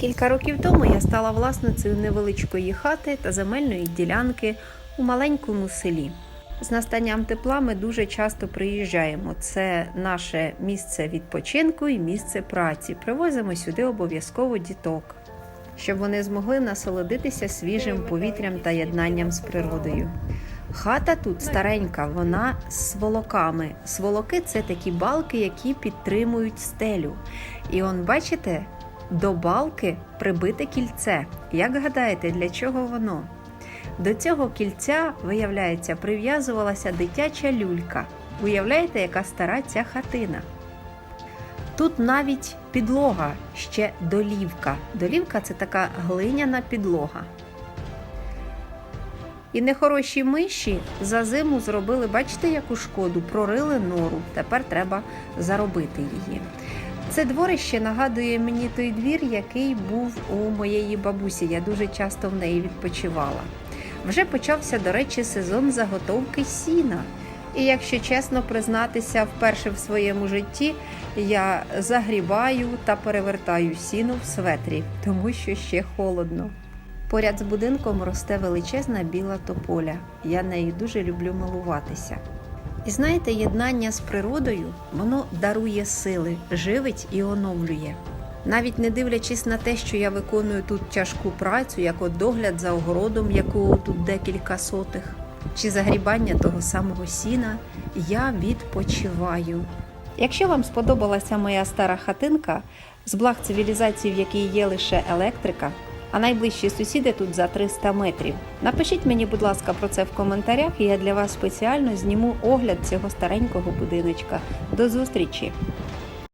Кілька років тому я стала власницею невеличкої хати та земельної ділянки у маленькому селі. З настанням тепла ми дуже часто приїжджаємо. Це наше місце відпочинку і місце праці. Привозимо сюди обов'язково діток, щоб вони змогли насолодитися свіжим повітрям та єднанням з природою. Хата тут старенька, вона з сволоками. Сволоки це такі балки, які підтримують стелю. І он, бачите, до балки прибите кільце. Як гадаєте, для чого воно? До цього кільця, виявляється, прив'язувалася дитяча люлька. Уявляєте, яка стара ця хатина? Тут навіть підлога ще долівка. Долівка це така глиняна підлога. І нехороші миші за зиму зробили, бачите, яку шкоду, прорили нору. Тепер треба заробити її. Це дворище нагадує мені той двір, який був у моєї бабусі. Я дуже часто в неї відпочивала. Вже почався, до речі, сезон заготовки сіна. І якщо чесно признатися, вперше в своєму житті я загрібаю та перевертаю сіно в светрі, тому що ще холодно. Поряд з будинком росте величезна біла тополя. Я нею дуже люблю милуватися. І знаєте, єднання з природою воно дарує сили, живить і оновлює. Навіть не дивлячись на те, що я виконую тут тяжку працю, як от догляд за огородом, якого тут декілька сотих, чи загрібання того самого сіна, я відпочиваю. Якщо вам сподобалася моя стара хатинка, з благ цивілізації, в якій є лише електрика, а найближчі сусіди тут за 300 метрів. Напишіть мені, будь ласка, про це в коментарях, і я для вас спеціально зніму огляд цього старенького будиночка. До зустрічі!